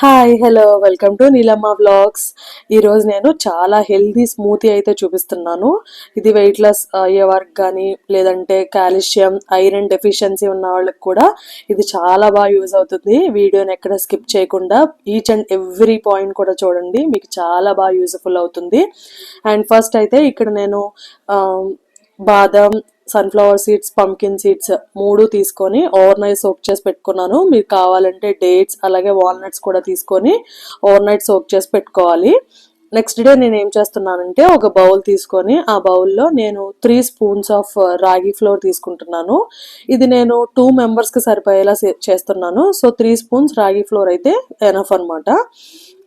Hi hello welcome to Neelamma vlogs ఈరోజు నేను చాలా హెల్దీ స్మూతీ అయితే చూపిస్తున్నాను. ఇది వెయిట్ లాస్ uh, అయ్యే వారికి కానీ లేదంటే కాల్షియం ఐరన్ డెఫిషియన్సీ ఉన్న వాళ్ళకి కూడా ఇది చాలా బాగా యూజ్ అవుతుంది. వీడియోని ఎక్కడ స్కిప్ చేయకుండా ఈచ్ అండ్ ఎవ్రీ పాయింట్ కూడా చూడండి. మీకు చాలా బాగా యూజ్ఫుల్ అవుతుంది. అండ్ ఫస్ట్ అయితే ఇక్కడ నేను um, బాదం సన్ఫ్లవర్ సీడ్స్ పంకిన్ సీడ్స్ మూడు తీసుకొని ఓవర్ నైట్ సోక్ చేసి పెట్టుకున్నాను. మీకు కావాలంటే డేట్స్ అలాగే వాల్నట్స్ కూడా తీసుకొని ఓవర్ నైట్ సోక్ చేసి పెట్టుకోవాలి. నెక్స్ట్ డే నేను ఏం చేస్తున్నానంటే ఒక బౌల్ తీసుకొని ఆ బౌల్లో నేను three spoons of ragi flour తీసుకుంటున్నాను. ఇది నేను టూ మెంబర్స్కి సరిపోయేలా చేస్తున్నాను. So three spoons ragi flour అయితే ఎనఫ్ అనమాట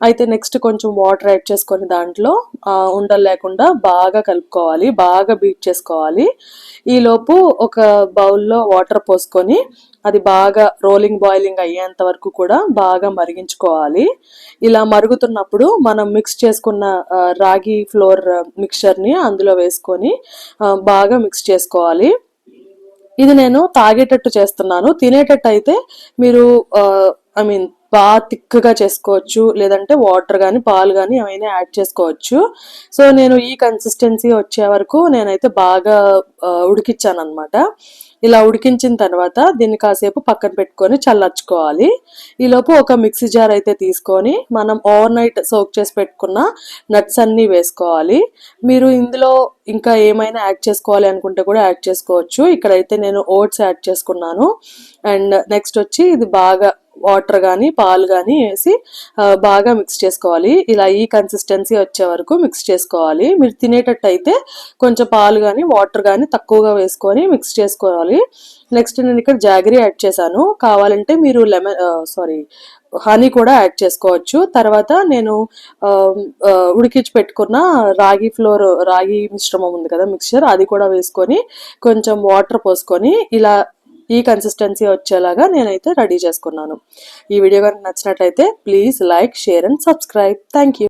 అయితే నెక్స్ట్ కొంచెం వాటర్ యాడ్ చేసుకొని దాంట్లో ఉండలు లేకుండా బాగా కలుపుకోవాలి బాగా బీట్ చేసుకోవాలి. ఈలోపు ఒక బౌల్లో వాటర్ పోసుకొని అది బాగా రోలింగ్ బాయిలింగ్ అయ్యేంత వరకు కూడా బాగా మరిగించుకోవాలి. ఇలా మరుగుతున్నప్పుడు మనం మిక్స్ చేసుకున్న రాగి ఫ్లోర్ మిక్చర్ని అందులో వేసుకొని బాగా మిక్స్ చేసుకోవాలి. ఇది నేను తాగేటట్టు చేస్తున్నాను. తినేటట్టు అయితే మీరు ఐ మీన్ బాగా థిక్గా చేసుకోవచ్చు లేదంటే వాటర్ కానీ పాలు కానీ ఏమైనా యాడ్ చేసుకోవచ్చు. సో నేను ఈ కన్సిస్టెన్సీ వచ్చే వరకు నేనైతే బాగా ఉడికిచ్చాను అనమాట ఇలా ఉడికించిన తర్వాత దీన్ని కాసేపు పక్కన పెట్టుకొని చల్లర్చుకోవాలి. ఈలోపు ఒక మిక్సీ జార్ అయితే తీసుకొని మనం ఓవర్ నైట్ సోక్ చేసి పెట్టుకున్న నట్స్ అన్నీ వేసుకోవాలి. మీరు ఇందులో ఇంకా ఏమైనా యాడ్ చేసుకోవాలి అనుకుంటే కూడా యాడ్ చేసుకోవచ్చు. ఇక్కడైతే నేను ఓట్స్ యాడ్ చేసుకున్నాను. అండ్ నెక్స్ట్ వచ్చి ఇది బాగా వాటర్ కానీ పాలు కానీ వేసి బాగా మిక్స్ చేసుకోవాలి. ఇలా ఈ కన్సిస్టెన్సీ వచ్చే వరకు మిక్స్ చేసుకోవాలి. మీరు తినేటట్టు అయితే కొంచెం పాలు కానీ వాటర్ కానీ తక్కువగా వేసుకొని మిక్స్ చేసుకోవాలి. నెక్స్ట్ నేను ఇక్కడ జాగరీ యాడ్ చేశాను. కావాలంటే మీరు లెమన్ సారీ హనీ కూడా యాడ్ చేసుకోవచ్చు. తర్వాత నేను ఉడికించి పెట్టుకున్న రాగి ఫ్లోర్ రాగి మిశ్రమం ఉంది కదా మిక్చర్ అది కూడా వేసుకొని కొంచెం వాటర్ పోసుకొని ఇలా ఈ కన్సిస్టెన్సీ వచ్చేలాగా నేనైతే రెడీ చేసుకున్నాను. ఈ వీడియో కనుక నచ్చినట్లయితే please like share and subscribe thank you